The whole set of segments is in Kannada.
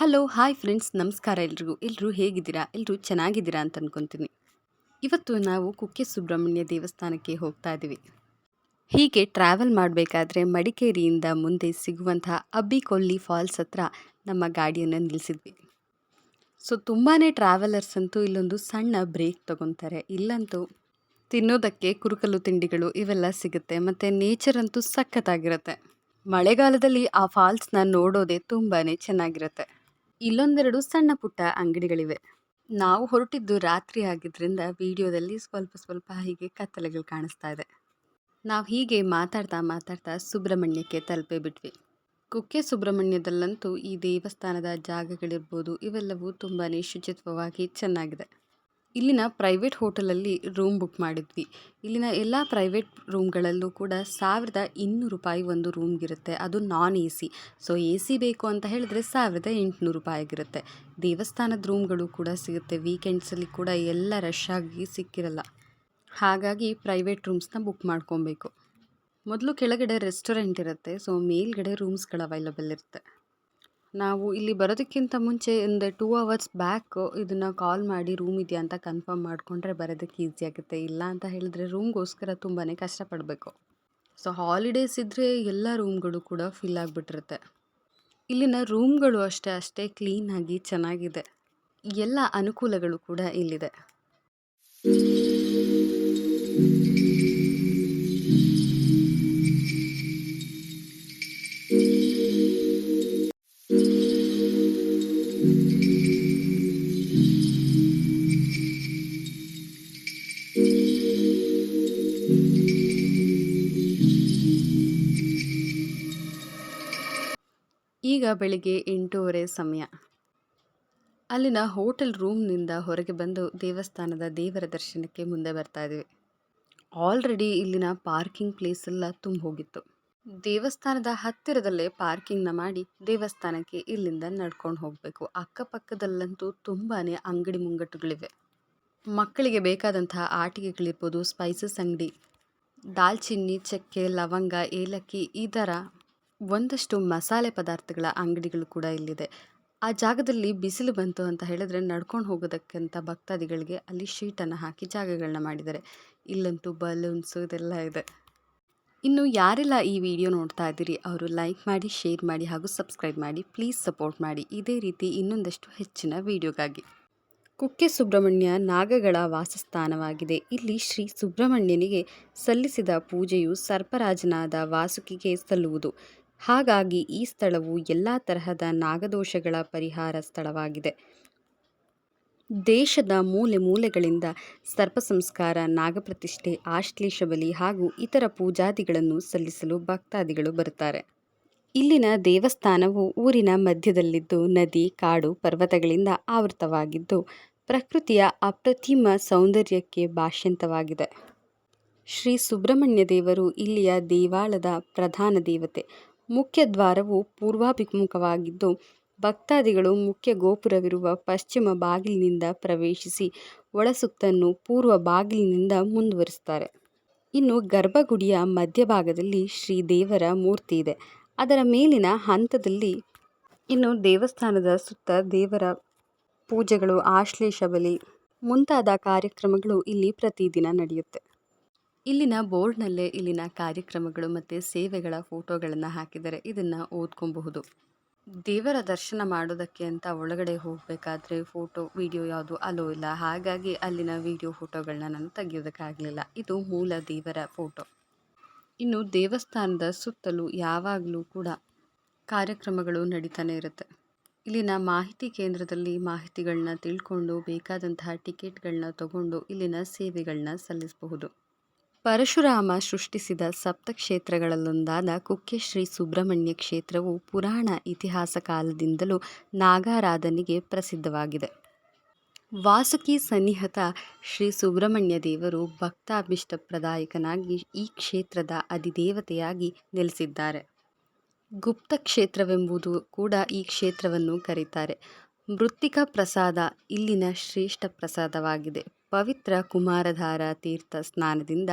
ಹಲೋ ಹಾಯ್ ಫ್ರೆಂಡ್ಸ್ ನಮಸ್ಕಾರ ಎಲ್ರಿಗೂ. ಎಲ್ಲರೂ ಹೇಗಿದ್ದೀರಾ? ಎಲ್ಲರೂ ಚೆನ್ನಾಗಿದ್ದೀರಾ ಅಂತ ಅನ್ಕೊತೀನಿ. ಇವತ್ತು ನಾವು ಕುಕ್ಕೆ ಸುಬ್ರಹ್ಮಣ್ಯ ದೇವಸ್ಥಾನಕ್ಕೆ ಹೋಗ್ತಾ ಇದ್ದೀವಿ. ಹೀಗೆ ಟ್ರಾವೆಲ್ ಮಾಡಬೇಕಾದ್ರೆ ಮಡಿಕೇರಿಯಿಂದ ಮುಂದೆ ಸಿಗುವಂತಹ ಅಬ್ಬಿಕೊಲ್ಲಿ ಫಾಲ್ಸ್ ಹತ್ರ ನಮ್ಮ ಗಾಡಿಯನ್ನು ನಿಲ್ಲಿಸಿದ್ವಿ ಸೊ ತುಂಬಾ ಟ್ರಾವೆಲರ್ಸ್ ಅಂತೂ ಇಲ್ಲೊಂದು ಸಣ್ಣ ಬ್ರೇಕ್ ತಗೊತಾರೆ. ಇಲ್ಲಂತೂ ತಿನ್ನೋದಕ್ಕೆ ಕುರುಕಲು ತಿಂಡಿಗಳು ಇವೆಲ್ಲ ಸಿಗುತ್ತೆ. ಮತ್ತು ನೇಚರ್ ಅಂತೂ ಸಖತ್ತಾಗಿರುತ್ತೆ. ಮಳೆಗಾಲದಲ್ಲಿ ಆ ಫಾಲ್ಸ್ನ ನೋಡೋದೇ ತುಂಬಾ ಚೆನ್ನಾಗಿರುತ್ತೆ. ಇಲ್ಲೊಂದೆರಡು ಸಣ್ಣ ಪುಟ್ಟ ಅಂಗಡಿಗಳಿವೆ. ನಾವು ಹೊರಟಿದ್ದು ರಾತ್ರಿ ಆಗಿದ್ದರಿಂದ ವಿಡಿಯೋದಲ್ಲಿ ಸ್ವಲ್ಪ ಸ್ವಲ್ಪ ಹೀಗೆ ಕತ್ತಲೆಗಳು ಕಾಣಿಸ್ತಾ ಇದೆ. ನಾವು ಹೀಗೆ ಮಾತಾಡ್ತಾ ಮಾತಾಡ್ತಾ ಸುಬ್ರಹ್ಮಣ್ಯಕ್ಕೆ ತಲುಪೇ ಬಿಟ್ವಿ. ಕುಕ್ಕೆ ಸುಬ್ರಹ್ಮಣ್ಯದಲ್ಲಂತೂ ಈ ದೇವಸ್ಥಾನದ ಜಾಗಗಳಿರ್ಬೋದು ಇವೆಲ್ಲವೂ ತುಂಬಾ ಶುಚಿತ್ವವಾಗಿ ಚೆನ್ನಾಗಿದೆ. ಇಲ್ಲಿನ ಪ್ರೈವೇಟ್ ಹೋಟೆಲಲ್ಲಿ ರೂಮ್ ಬುಕ್ ಮಾಡಿದ್ವಿ. ಇಲ್ಲಿನ ಎಲ್ಲ ಪ್ರೈವೇಟ್ ರೂಮ್ಗಳಲ್ಲೂ ಕೂಡ ಸಾವಿರದ ಇನ್ನೂರು ರೂಪಾಯಿ ಒಂದು ರೂಮ್ಗಿರುತ್ತೆ ಅದು non A C so A C ಬೇಕು ಅಂತ ಹೇಳಿದ್ರೆ ಸಾವಿರದ ಎಂಟುನೂರು ರೂಪಾಯಿಗಿರುತ್ತೆ ದೇವಸ್ಥಾನದ ರೂಮ್ಗಳು ಕೂಡ ಸಿಗುತ್ತೆ. ವೀಕೆಂಡ್ಸಲ್ಲಿ ಕೂಡ ಎಲ್ಲ ರಶ್ ಆಗಿ ಸಿಕ್ಕಿರಲ್ಲ. ಹಾಗಾಗಿ ಪ್ರೈವೇಟ್ ರೂಮ್ಸ್ನ ಬುಕ್ ಮಾಡ್ಕೊಬೇಕು. ಮೊದಲು ಕೆಳಗಡೆ ರೆಸ್ಟೋರೆಂಟ್ ಇರುತ್ತೆ. ಸೊ ಮೇಲ್ಗಡೆ ರೂಮ್ಸ್ಗಳು ಅವೈಲಬಲ್ ಇರುತ್ತೆ. ನಾವು ಇಲ್ಲಿ ಬರೋದಕ್ಕಿಂತ ಮುಂಚೆ ಒಂದು ಟೂ ಅವರ್ಸ್ ಬ್ಯಾಕ್ ಇದನ್ನು ಕಾಲ್ ಮಾಡಿ ರೂಮ್ ಇದೆಯಾ ಅಂತ ಕನ್ಫರ್ಮ್ ಮಾಡಿಕೊಂಡ್ರೆ ಬರೋದಕ್ಕೆ ಈಸಿ ಆಗುತ್ತೆ. ಇಲ್ಲ ಅಂತ ಹೇಳಿದ್ರೆ ರೂಮ್ಗೋಸ್ಕರ ತುಂಬಾ ಕಷ್ಟಪಡಬೇಕು. ಸೊ ಹಾಲಿಡೇಸ್ ಇದ್ದರೆ ಎಲ್ಲ ರೂಮ್ಗಳು ಕೂಡ ಫಿಲ್ ಆಗಿಬಿಟ್ಟಿರುತ್ತೆ. ಇಲ್ಲಿನ ರೂಮ್ಗಳು ಅಷ್ಟೇ ಅಷ್ಟೇ ಕ್ಲೀನಾಗಿ ಚೆನ್ನಾಗಿದೆ. ಎಲ್ಲ ಅನುಕೂಲಗಳು ಕೂಡ ಇಲ್ಲಿದೆ. ಈಗ ಬೆಳಿಗ್ಗೆ ಎಂಟೂವರೆ ಸಮಯ. ಅಲ್ಲಿನ ಹೋಟೆಲ್ ರೂಮ್ನಿಂದ ಹೊರಗೆ ಬಂದು ದೇವಸ್ಥಾನದ ದೇವರ ದರ್ಶನಕ್ಕೆ ಮುಂದೆ ಬರ್ತಾ ಇದ್ದೀವಿ ಆಲ್ರೆಡಿ ಇಲ್ಲಿನ ಪಾರ್ಕಿಂಗ್ ಪ್ಲೇಸ್ ಎಲ್ಲ ತುಂಬ ಹೋಗಿತ್ತು. ದೇವಸ್ಥಾನದ ಹತ್ತಿರದಲ್ಲೇ ಪಾರ್ಕಿಂಗ್ನ ಮಾಡಿ ದೇವಸ್ಥಾನಕ್ಕೆ ಇಲ್ಲಿಂದ ನಡ್ಕೊಂಡು ಹೋಗಬೇಕು. ಅಕ್ಕಪಕ್ಕದಲ್ಲಂತೂ ತುಂಬಾ ಅಂಗಡಿ ಮುಂಗಟ್ಟುಗಳಿವೆ. ಮಕ್ಕಳಿಗೆ ಬೇಕಾದಂತಹ ಆಟಿಕೆಗಳಿರ್ಬೋದು ಸ್ಪೈಸಸ್ ಅಂಗಡಿ, ದಾಲ್ಚಿನ್ನಿ, ಚಕ್ಕೆ, ಲವಂಗ, ಏಲಕ್ಕಿ ಈ ಥರ ಒಂದಷ್ಟು ಮಸಾಲೆ ಪದಾರ್ಥಗಳ ಅಂಗಡಿಗಳು ಕೂಡ ಇಲ್ಲಿದೆ. ಆ ಜಾಗದಲ್ಲಿ ಬಿಸಿಲು ಬಂತು ಅಂತ ಹೇಳಿದ್ರೆ ನಡ್ಕೊಂಡು ಹೋಗೋದಕ್ಕಂತ ಭಕ್ತಾದಿಗಳಿಗೆ ಅಲ್ಲಿ ಶೀಟನ್ನು ಹಾಕಿ ಜಾಗಗಳನ್ನ ಮಾಡಿದ್ದಾರೆ. ಇಲ್ಲಂತೂ ಬಲೂನ್ಸ್ ಇದೆಲ್ಲ ಇದೆ. ಇನ್ನು ಯಾರೆಲ್ಲ ಈ ವಿಡಿಯೋ ನೋಡ್ತಾ ಇದ್ದೀರಿ, ಅವರು ಲೈಕ್ ಮಾಡಿ ಶೇರ್ ಮಾಡಿ ಹಾಗೂ ಸಬ್ಸ್ಕ್ರೈಬ್ ಮಾಡಿ ಪ್ಲೀಸ್ ಸಪೋರ್ಟ್ ಮಾಡಿ. ಇದೇ ರೀತಿ ಇನ್ನೊಂದಷ್ಟು ಹೆಚ್ಚಿನ ವಿಡಿಯೋಗಾಗಿ. ಕುಕ್ಕೆ ಸುಬ್ರಹ್ಮಣ್ಯ ನಾಗಗಳ ವಾಸಸ್ಥಾನವಾಗಿದೆ. ಇಲ್ಲಿ ಶ್ರೀ ಸುಬ್ರಹ್ಮಣ್ಯನಿಗೆ ಸಲ್ಲಿಸಿದ ಪೂಜೆಯು ಸರ್ಪರಾಜನಾದ ವಾಸುಕಿಗೆ ಸಲ್ಲುವುದು. ಹಾಗಾಗಿ ಈ ಸ್ಥಳವು ಎಲ್ಲ ತರಹದ ನಾಗದೋಷಗಳ ಪರಿಹಾರ ಸ್ಥಳವಾಗಿದೆ. ದೇಶದ ಮೂಲೆ ಮೂಲೆಗಳಿಂದ ಸರ್ಪ ಸಂಸ್ಕಾರ ನಾಗಪ್ರತಿಷ್ಠೆ, ಆಶ್ಲೇಷ ಬಲಿ ಹಾಗೂ ಇತರ ಪೂಜಾದಿಗಳನ್ನು ಸಲ್ಲಿಸಲು ಭಕ್ತಾದಿಗಳು ಬರುತ್ತಾರೆ. ಇಲ್ಲಿನ ದೇವಸ್ಥಾನವು ಊರಿನ ಮಧ್ಯದಲ್ಲಿದ್ದು ನದಿ, ಕಾಡು, ಪರ್ವತಗಳಿಂದ ಆವೃತವಾಗಿದ್ದು ಪ್ರಕೃತಿಯ ಅಪ್ರತಿಮ ಸೌಂದರ್ಯಕ್ಕೆ ಭಾಷ್ಯಂತವಾಗಿದೆ. ಶ್ರೀ ಸುಬ್ರಹ್ಮಣ್ಯ ದೇವರು ಇಲ್ಲಿಯ ದೇವಾಲಯದ ಪ್ರಧಾನ ದೇವತೆ. ಮುಖ್ಯ ದ್ವಾರವು ಪೂರ್ವಾಭಿಮುಖವಾಗಿದ್ದು, ಭಕ್ತಾದಿಗಳು ಮುಖ್ಯ ಗೋಪುರವಿರುವ ಪಶ್ಚಿಮ ಬಾಗಿಲಿನಿಂದ ಪ್ರವೇಶಿಸಿ ಒಳಸುತ್ತನ್ನು ಪೂರ್ವ ಬಾಗಿಲಿನಿಂದ ಮುಂದುವರಿಸುತ್ತಾರೆ. ಇನ್ನು ಗರ್ಭಗುಡಿಯ ಮಧ್ಯಭಾಗದಲ್ಲಿ ಶ್ರೀ ದೇವರ ಮೂರ್ತಿ ಇದೆ. ಅದರ ಮೇಲಿನ ಹಂತದಲ್ಲಿ ಇನ್ನು ದೇವಸ್ಥಾನದ ಸುತ್ತ ದೇವರ ಪೂಜೆಗಳು, ಆಶ್ಲೇಷ ಬಲಿ ಮುಂತಾದ ಕಾರ್ಯಕ್ರಮಗಳು ಇಲ್ಲಿ ಪ್ರತಿದಿನ ನಡೆಯುತ್ತೆ. ಇಲ್ಲಿನ ಬೋರ್ಡ್ನಲ್ಲೇ ಇಲ್ಲಿನ ಕಾರ್ಯಕ್ರಮಗಳು ಮತ್ತು ಸೇವೆಗಳ ಫೋಟೋಗಳನ್ನು ಹಾಕಿದ್ದಾರೆ ಇದನ್ನು ಓದ್ಕೊಬಹುದು. ದೇವರ ದರ್ಶನ ಮಾಡೋದಕ್ಕೆ ಅಂತ ಒಳಗಡೆ ಹೋಗಬೇಕಾದ್ರೆ ಫೋಟೋ, ವಿಡಿಯೋ ಯಾವುದು ಅಲೋ ಇಲ್ಲ. ಹಾಗಾಗಿ ಅಲ್ಲಿನ ವಿಡಿಯೋ ಫೋಟೋಗಳನ್ನ ನಾನು ತೆಗೆಯೋದಕ್ಕಾಗಲಿಲ್ಲ. ಇದು ಮೂಲ ದೇವರ ಫೋಟೋ. ಇನ್ನು ದೇವಸ್ಥಾನದ ಸುತ್ತಲೂ ಯಾವಾಗಲೂ ಕೂಡ ಕಾರ್ಯಕ್ರಮಗಳು ನಡೀತಾನೆ ಇರುತ್ತೆ. ಇಲ್ಲಿನ ಮಾಹಿತಿ ಕೇಂದ್ರದಲ್ಲಿ ಮಾಹಿತಿಗಳನ್ನ ತಿಳ್ಕೊಂಡು ಬೇಕಾದಂತಹ ಟಿಕೆಟ್ಗಳನ್ನ ತಗೊಂಡು ಇಲ್ಲಿನ ಸೇವೆಗಳನ್ನ ಸಲ್ಲಿಸಬಹುದು. ಪರಶುರಾಮ ಸೃಷ್ಟಿಸಿದ ಸಪ್ತಕ್ಷೇತ್ರಗಳಲ್ಲೊಂದಾದ ಕುಕ್ಕೆ ಶ್ರೀ ಸುಬ್ರಹ್ಮಣ್ಯ ಕ್ಷೇತ್ರವು ಪುರಾಣ ಇತಿಹಾಸ ಕಾಲದಿಂದಲೂ ನಾಗಾರಾಧನೆಗೆ ಪ್ರಸಿದ್ಧವಾಗಿದೆ. ವಾಸುಕಿ ಸನ್ನಿಹತ ಶ್ರೀ ಸುಬ್ರಹ್ಮಣ್ಯ ದೇವರು ಭಕ್ತಾಭಿಷ್ಟಪ್ರದಾಯಕನಾಗಿ ಈ ಕ್ಷೇತ್ರದ ಅಧಿದೇವತೆಯಾಗಿ ನೆಲೆಸಿದ್ದಾರೆ. ಗುಪ್ತ ಕ್ಷೇತ್ರವೆಂಬುದು ಕೂಡ ಈ ಕ್ಷೇತ್ರವನ್ನು ಕರೀತಾರೆ. ಮೃತ್ತಿಕಾ ಪ್ರಸಾದ ಇಲ್ಲಿನ ಶ್ರೇಷ್ಠ ಪ್ರಸಾದವಾಗಿದೆ ಪವಿತ್ರ ಕುಮಾರಧಾರ ತೀರ್ಥ ಸ್ನಾನದಿಂದ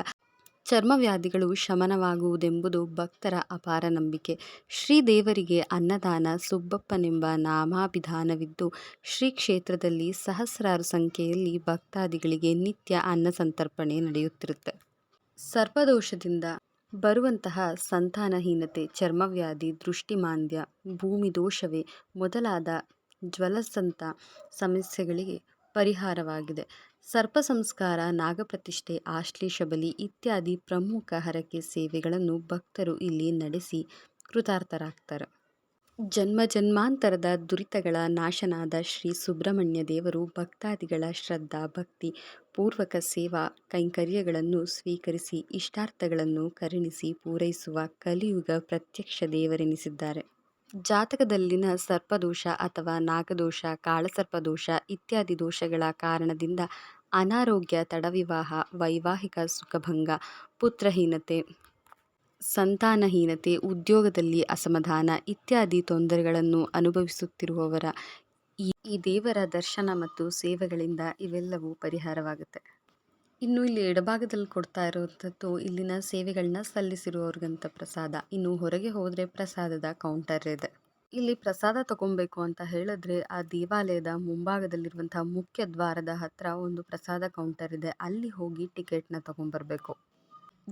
ಚರ್ಮವ್ಯಾಧಿಗಳು ಶಮನವಾಗುವುದೆಂಬುದು ಭಕ್ತರ ಅಪಾರ ನಂಬಿಕೆ. ಶ್ರೀದೇವರಿಗೆ ಅನ್ನದಾನ ಸುಬ್ಬಪ್ಪನೆಂಬ ನಾಮಾಭಿಧಾನವಿದ್ದು, ಶ್ರೀ ಕ್ಷೇತ್ರದಲ್ಲಿ ಸಹಸ್ರಾರು ಸಂಖ್ಯೆಯಲ್ಲಿ ಭಕ್ತಾದಿಗಳಿಗೆ ನಿತ್ಯ ಅನ್ನ ಸಂತರ್ಪಣೆ ನಡೆಯುತ್ತಿರುತ್ತೆ. ಸರ್ಪದೋಷದಿಂದ ಬರುವಂತಹ ಸಂತಾನಹೀನತೆ, ಚರ್ಮವ್ಯಾಧಿ, ದೃಷ್ಟಿಮಾಂದ್ಯ, ಭೂಮಿ ದೋಷವೇ ಮೊದಲಾದ ಜ್ವಲಸಂತ ಸಮಸ್ಯೆಗಳಿಗೆ ಪರಿಹಾರವಾಗಿದೆ. ಸರ್ಪಸಂಸ್ಕಾರ, ನಾಗಪ್ರತಿಷ್ಠೆ, ಆಶ್ಲೇಷ ಬಲಿ ಇತ್ಯಾದಿ ಪ್ರಮುಖ ಹರಕೆ ಸೇವೆಗಳನ್ನು ಭಕ್ತರು ಇಲ್ಲಿ ನಡೆಸಿ ಕೃತಾರ್ಥರಾಗ್ತಾರೆ. ಜನ್ಮ ಜನ್ಮಾಂತರದ ದುರಿತಗಳ ನಾಶನಾದ ಶ್ರೀ ಸುಬ್ರಹ್ಮಣ್ಯ ದೇವರು ಭಕ್ತಾದಿಗಳ ಶ್ರದ್ಧಾ ಭಕ್ತಿ ಪೂರ್ವಕ ಸೇವಾ ಕೈಂಕರ್ಯಗಳನ್ನು ಸ್ವೀಕರಿಸಿ ಇಷ್ಟಾರ್ಥಗಳನ್ನು ಕರುಣಿಸಿ ಪೂರೈಸುವ ಕಲಿಯುಗ ಪ್ರತ್ಯಕ್ಷ ದೇವರೆನಿಸಿದ್ದಾರೆ. ಜಾತಕದಲ್ಲಿನ ಸರ್ಪದೋಷ ಅಥವಾ ನಾಗದೋಷ, ಕಾಳಸರ್ಪದೋಷ ಇತ್ಯಾದಿ ದೋಷಗಳ ಕಾರಣದಿಂದ ಅನಾರೋಗ್ಯ, ತಡವಿವಾಹ, ವೈವಾಹಿಕ ಸುಖಭಂಗ, ಪುತ್ರಹೀನತೆ, ಸಂತಾನಹೀನತೆ, ಉದ್ಯೋಗದಲ್ಲಿ ಅಸಮಾಧಾನ ಇತ್ಯಾದಿ ತೊಂದರೆಗಳನ್ನು ಅನುಭವಿಸುತ್ತಿರುವವರ ಈ ದೇವರ ದರ್ಶನ ಮತ್ತು ಸೇವೆಗಳಿಂದ ಇವೆಲ್ಲವೂ ಪರಿಹಾರವಾಗುತ್ತೆ. ಇನ್ನು ಇಲ್ಲಿ ಎಡಭಾಗದಲ್ಲಿ ಕೊಡ್ತಾ ಇರುವಂಥದ್ದು ಇಲ್ಲಿನ ಸೇವೆಗಳನ್ನ ಸಲ್ಲಿಸಿರುವವರಿಗಂತ ಪ್ರಸಾದ. ಇನ್ನು ಹೊರಗೆ ಹೋದರೆ ಪ್ರಸಾದದ ಕೌಂಟರ್ ಇದೆ. ಇಲ್ಲಿ ಪ್ರಸಾದ ತಗೊಬೇಕು ಅಂತ ಹೇಳಿದ್ರೆ ಆ ದೇವಾಲಯದ ಮುಂಭಾಗದಲ್ಲಿರುವಂತಹ ಮುಖ್ಯ ದ್ವಾರದ ಹತ್ರ ಒಂದು ಪ್ರಸಾದ ಕೌಂಟರ್ ಇದೆ. ಅಲ್ಲಿ ಹೋಗಿ ಟಿಕೆಟ್ನ ತಗೊಂಬರ್ಬೇಕು.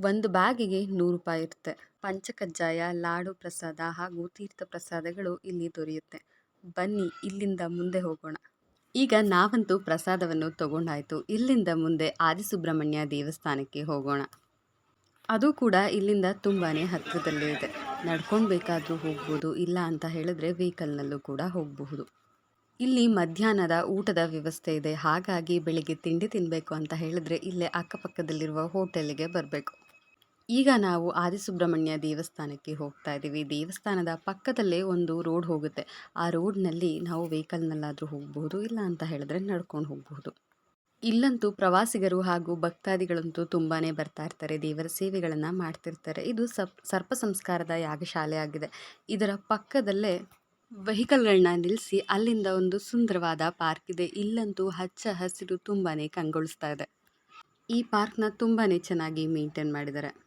ಒಂದು ಬ್ಯಾಗಿಗೆ ನೂರು ರೂಪಾಯಿ ಇರುತ್ತೆ. ಪಂಚಕಜ್ಜಾಯ, ಲಾಡು ಪ್ರಸಾದ ಹಾಗೂ ತೀರ್ಥ ಪ್ರಸಾದಗಳು ಇಲ್ಲಿ ದೊರೆಯುತ್ತೆ. ಬನ್ನಿ ಇಲ್ಲಿಂದ ಮುಂದೆ ಹೋಗೋಣ. ಈಗ ನಾವಂತೂ ಪ್ರಸಾದವನ್ನು ತಗೊಂಡಾಯಿತು ಇಲ್ಲಿಂದ ಮುಂದೆ ಆದಿಸುಬ್ರಹ್ಮಣ್ಯ ದೇವಸ್ಥಾನಕ್ಕೆ ಹೋಗೋಣ. ಅದು ಕೂಡ ಇಲ್ಲಿಂದ ತುಂಬಾ ಹತ್ತಿರದಲ್ಲೇ ಇದೆ. ನಡ್ಕೊಂಡು ಬೇಕಾದರೂ ಹೋಗ್ಬೋದು. ಇಲ್ಲ ಅಂತ ಹೇಳಿದ್ರೆ ವೆಹಿಕಲ್ನಲ್ಲೂ ಕೂಡ ಹೋಗಬಹುದು. ಇಲ್ಲಿ ಮಧ್ಯಾಹ್ನದ ಊಟದ ವ್ಯವಸ್ಥೆ ಇದೆ. ಹಾಗಾಗಿ ಬೆಳಿಗ್ಗೆ ತಿಂಡಿ ತಿನ್ನಬೇಕು ಅಂತ ಹೇಳಿದ್ರೆ ಇಲ್ಲೇ ಅಕ್ಕಪಕ್ಕದಲ್ಲಿರುವ ಹೋಟೆಲ್ಗೆ ಬರಬೇಕು. ಈಗ ನಾವು ಆದಿಸುಬ್ರಹ್ಮಣ್ಯ ದೇವಸ್ಥಾನಕ್ಕೆ ಹೋಗ್ತಾ ಇದ್ದೀವಿ. ದೇವಸ್ಥಾನದ ಪಕ್ಕದಲ್ಲೇ ಒಂದು ರೋಡ್ ಹೋಗುತ್ತೆ. ಆ ರೋಡ್ನಲ್ಲಿ ನಾವು ವೆಹಿಕಲ್ನಲ್ಲಾದರೂ ಹೋಗಬಹುದು. ಇಲ್ಲ ಅಂತ ಹೇಳಿದ್ರೆ ನಡ್ಕೊಂಡು ಹೋಗಬಹುದು. ಇಲ್ಲಂತೂ ಪ್ರವಾಸಿಗರು ಹಾಗೂ ಭಕ್ತಾದಿಗಳಂತೂ ತುಂಬಾ ಬರ್ತಾ ಇರ್ತಾರೆ. ದೇವರ ಸೇವೆಗಳನ್ನು ಮಾಡ್ತಿರ್ತಾರೆ. ಇದು ಸಪ್, ಸರ್ಪ ಸಂಸ್ಕಾರದ ಯಾಗಶಾಲೆ ಆಗಿದೆ. ಇದರ ಪಕ್ಕದಲ್ಲೇ ವೆಹಿಕಲ್‌ಗಳನ್ನ ನಿಲ್ಲಿಸಿ ಅಲ್ಲಿಂದ ಒಂದು ಸುಂದರವಾದ ಪಾರ್ಕ್ ಇದೆ. ಇಲ್ಲಂತೂ ಹಚ್ಚ ಹಸಿರು ತುಂಬಾ ಕಂಗೊಳಿಸ್ತಾ ಇದೆ. ಈ ಪಾರ್ಕ್‌ನ ತುಂಬಾ ಚೆನ್ನಾಗಿ ಮೇಂಟೈನ್ ಮಾಡಿದ್ದಾರೆ.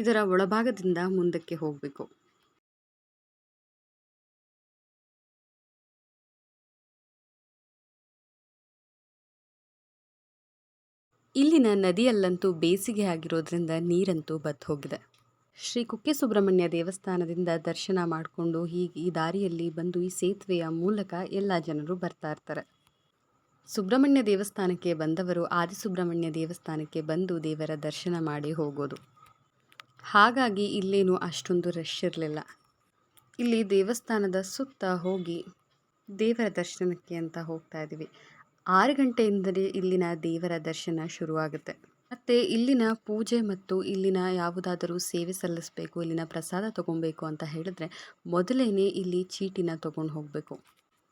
ಇದರ ಒಳಭಾಗದಿಂದ ಮುಂದಕ್ಕೆ ಹೋಗಬೇಕು ಇಲ್ಲಿನ ನದಿಯಲ್ಲಂತೂ ಬೇಸಿಗೆ ಆಗಿರೋದ್ರಿಂದ ನೀರಂತೂ ಬತ್ ಹೋಗಿದೆ. ಶ್ರೀ ಕುಕ್ಕೆ ಸುಬ್ರಹ್ಮಣ್ಯ ದೇವಸ್ಥಾನದಿಂದ ದರ್ಶನ ಮಾಡ್ಕೊಂಡು ಹೀಗೆ ಈ ದಾರಿಯಲ್ಲಿ ಬಂದು ಈ ಸೇತುವೆಯ ಮೂಲಕ ಎಲ್ಲ ಜನರು ಬರ್ತಾ ಇರ್ತಾರೆ. ಸುಬ್ರಹ್ಮಣ್ಯ ದೇವಸ್ಥಾನಕ್ಕೆ ಬಂದವರು ಆದಿಸುಬ್ರಹ್ಮಣ್ಯ ದೇವಸ್ಥಾನಕ್ಕೆ ಬಂದು ದೇವರ ದರ್ಶನ ಮಾಡಿ ಹೋಗೋದು. ಹಾಗಾಗಿ ಇಲ್ಲೇನು ಅಷ್ಟೊಂದು ರಶ್ ಇರಲಿಲ್ಲ. ಇಲ್ಲಿ ದೇವಸ್ಥಾನದ ಸುತ್ತ ಹೋಗಿ ದೇವರ ದರ್ಶನಕ್ಕೆ ಅಂತ ಹೋಗ್ತಾ ಇದ್ದೀವಿ. ಆರು ಗಂಟೆಯಿಂದಲೇ ಇಲ್ಲಿನ ದೇವರ ದರ್ಶನ ಶುರುವಾಗುತ್ತೆ. ಮತ್ತು ಇಲ್ಲಿನ ಪೂಜೆ ಮತ್ತು ಇಲ್ಲಿನ ಯಾವುದಾದರೂ ಸೇವೆ ಸಲ್ಲಿಸಬೇಕು, ಇಲ್ಲಿನ ಪ್ರಸಾದ ತಗೊಬೇಕು ಅಂತ ಹೇಳಿದ್ರೆ ಮೊದಲೇ ಇಲ್ಲಿ ಚೀಟಿನ ತೊಗೊಂಡು ಹೋಗಬೇಕು.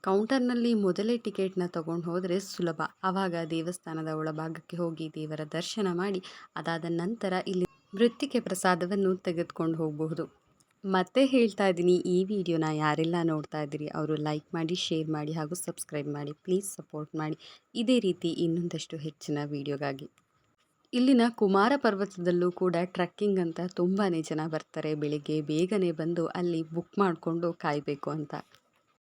ಕೌಂಟರ್‌ನಲ್ಲಿ ಮೊದಲೇ ಟಿಕೆಟ್‌ನ ತೊಗೊಂಡು ಹೋದರೆ ಸುಲಭ. ಆವಾಗ ದೇವಸ್ಥಾನದ ಒಳಭಾಗಕ್ಕೆ ಹೋಗಿ ದೇವರ ದರ್ಶನ ಮಾಡಿ ಅದಾದ ನಂತರ ಇಲ್ಲಿ ಮೃತ್ತಿಕೆ ಪ್ರಸಾದವನ್ನು ತೆಗೆದುಕೊಂಡು ಹೋಗಬಹುದು. ಮತ್ತೆ ಹೇಳ್ತಾ ಇದ್ದೀನಿ ಈ ವಿಡಿಯೋನ ಯಾರೆಲ್ಲ ನೋಡ್ತಾ ಇದ್ದೀರಿ ಅವರು ಲೈಕ್ ಮಾಡಿ, ಶೇರ್ ಮಾಡಿ ಹಾಗೂ ಸಬ್ಸ್ಕ್ರೈಬ್ ಮಾಡಿ. ಪ್ಲೀಸ್ ಸಪೋರ್ಟ್ ಮಾಡಿ. ಇದೇ ರೀತಿ ಇನ್ನೊಂದಷ್ಟು ಹೆಚ್ಚಿನ ವಿಡಿಯೋಗಾಗಿ. ಇಲ್ಲಿನ ಕುಮಾರ ಪರ್ವತದಲ್ಲೂ ಕೂಡ ಟ್ರಕ್ಕಿಂಗ್ ಅಂತ ತುಂಬಾ ಜನ ಬರ್ತಾರೆ. ಬೆಳಿಗ್ಗೆ ಬೇಗನೆ ಬಂದು ಅಲ್ಲಿ ಬುಕ್ ಮಾಡಿಕೊಂಡು ಕಾಯಬೇಕು ಅಂತ.